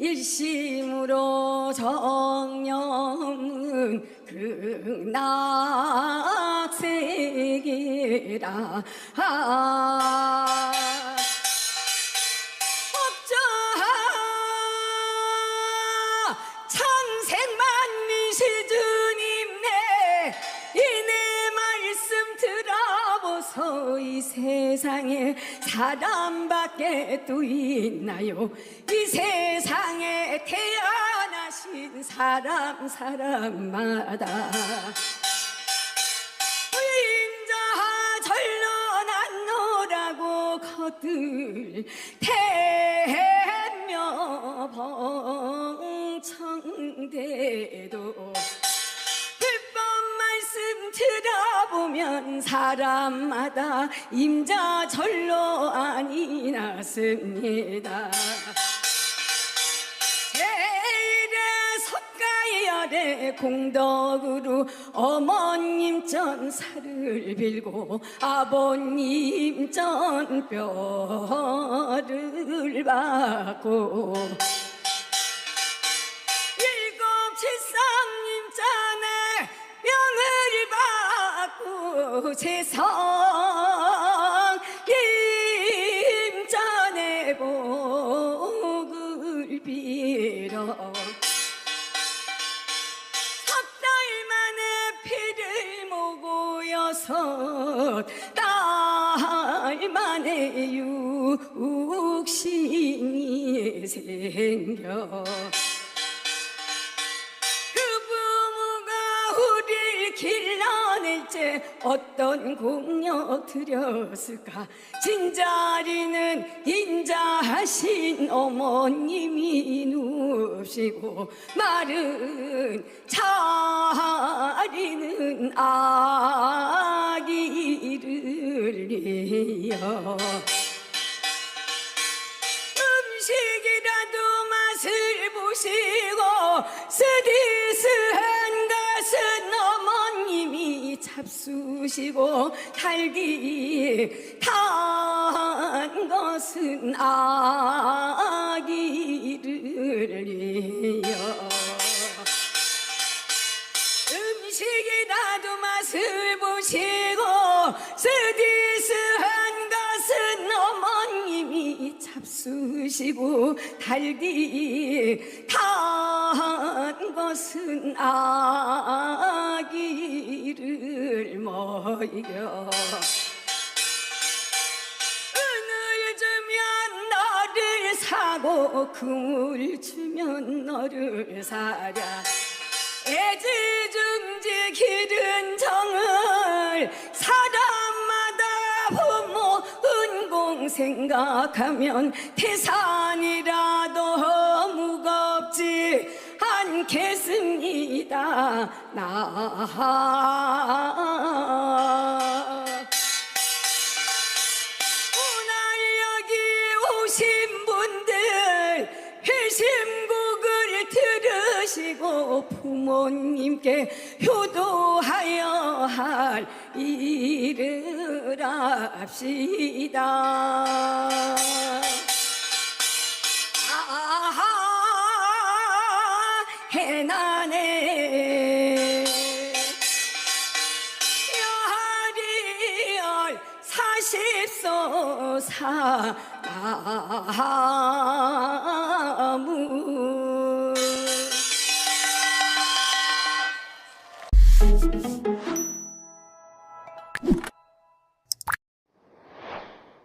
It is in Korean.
일심으로 정념은 그 낙색이라 아, 억자 창생만 미 시주 들어보소 이 세상에 사람밖에 또 있나요? 이 세상에 태어나신 사람 사람마다. 태며 봉청대도 보면 사람마다 임자 절로 아니 났습니다. 섭가열의 공덕으로 어머님 전사를 빌고 아버님 전뼈를 받고 받고 세상님 전에 복을 빌어. 석달 만에 피를 모고여서 달 만에 육신이 생겨 길러낼 때 어떤 공력 들였을까? 진자리는 인자하신 어머님이 누시고 마른 자리는 아기를 이어. 음식이라도 맛을 보시고 쓰디스 잡수시고 달기 탄 것은 아기를 이어 음식이라도 맛을 보시고 쓰디스한 것은 어머님이 잡수시고 달기 탄 것은 아기 주면 너를 사고 금을 주면 너를 사랴. 애지중지 기른 정을 사람마다 부모 은공 생각하면 태산이라도 무겁지 않겠습니다. 나 들으시고 부모님께 효도하여 할 일을 합시다. 아하 해나네 여하리얼 사십소 사 나무 thank you